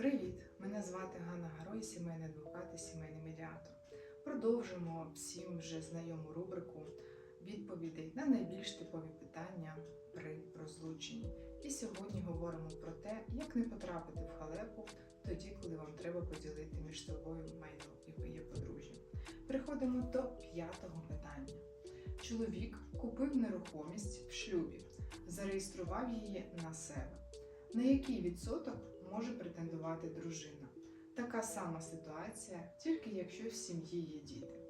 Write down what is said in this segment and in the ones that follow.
Привіт! Мене звати Ганна Гарой, сімейний адвокат і сімейний медіатор. Продовжимо всім вже знайому рубрику відповідей на найбільш типові питання при розлученні. І сьогодні говоримо про те, як не потрапити в халепу тоді, коли вам треба поділити між собою майно і ви є подружжям. Переходимо до п'ятого питання. Чоловік купив нерухомість в шлюбі, зареєстрував її на себе. На який відсоток може претендувати дружина? Така сама ситуація, тільки якщо в сім'ї є діти.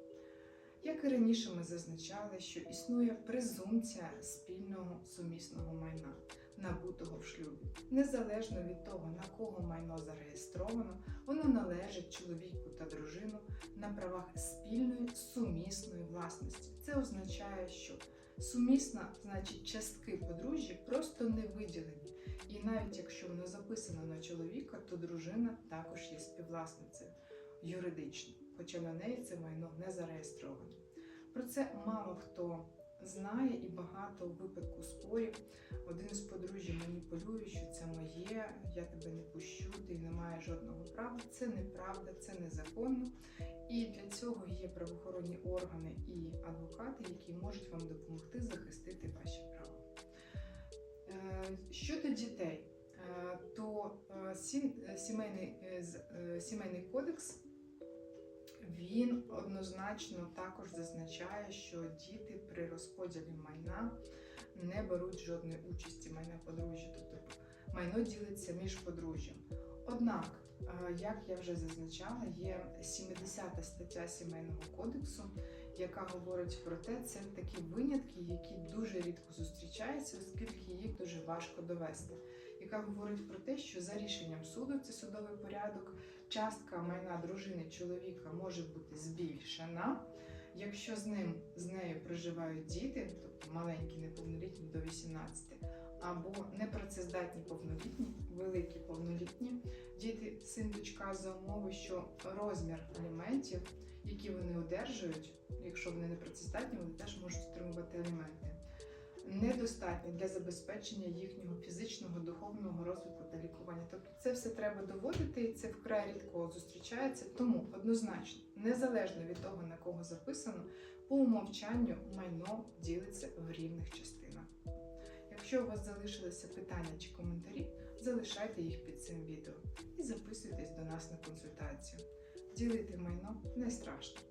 Як і раніше ми зазначали, що існує презумпція спільного сумісного майна, набутого в шлюбі. Незалежно від того, на кого майно зареєстровано, воно належить чоловіку та дружину на правах спільної сумісної власності. Це означає, що сумісна, значить, частки подружжя просто не виділені. І навіть якщо воно записано на чоловіка, то дружина також є співвласницею юридично, хоча на неї це майно не зареєстровано. Про це мало хто знає і багато випадку спорів. Один із подружжя маніпулює, що це моє, я тебе не пущу, ти не маєш жодного права. Це неправда, це незаконно. І для цього є правоохоронні органи і адвокати, які можуть вам допомогти захистити ваші права. Е, Щодо дітей, е, то е, сім- сімейний, з- сімейний кодекс він однозначно також зазначає, що діти при розподілі майна не беруть жодної участі майна подружжя, тобто майно ділиться між подружжям. Однак, е, як я вже зазначала, є 70 стаття сімейного кодексу, яка говорить про те, це такі винятки, які дуже рідко зустрічаються, оскільки їх дуже важко довести. Яка говорить про те, що за рішенням суду, це судовий порядок, частка майна дружини чоловіка може бути збільшена, якщо з ним з нею проживають діти, тобто маленькі неповнолітні до 18, або непрацездатні повнолітні, великі повнолітні діти, син, дочка за умови, що розмір аліментів, які вони одержують, якщо вони непрацездатні, вони теж можуть отримувати аліменти. Недостатні для забезпечення їхнього фізичного, духовного розвитку та лікування. Тобто це все треба доводити, і це вкрай рідко зустрічається. Тому однозначно, незалежно від того, на кого записано, по умовчанню майно ділиться в рівних частинах. Якщо у вас залишилися питання чи коментарі, залишайте їх під цим відео і записуйтесь до нас на консультацію. Ділити майно не страшно.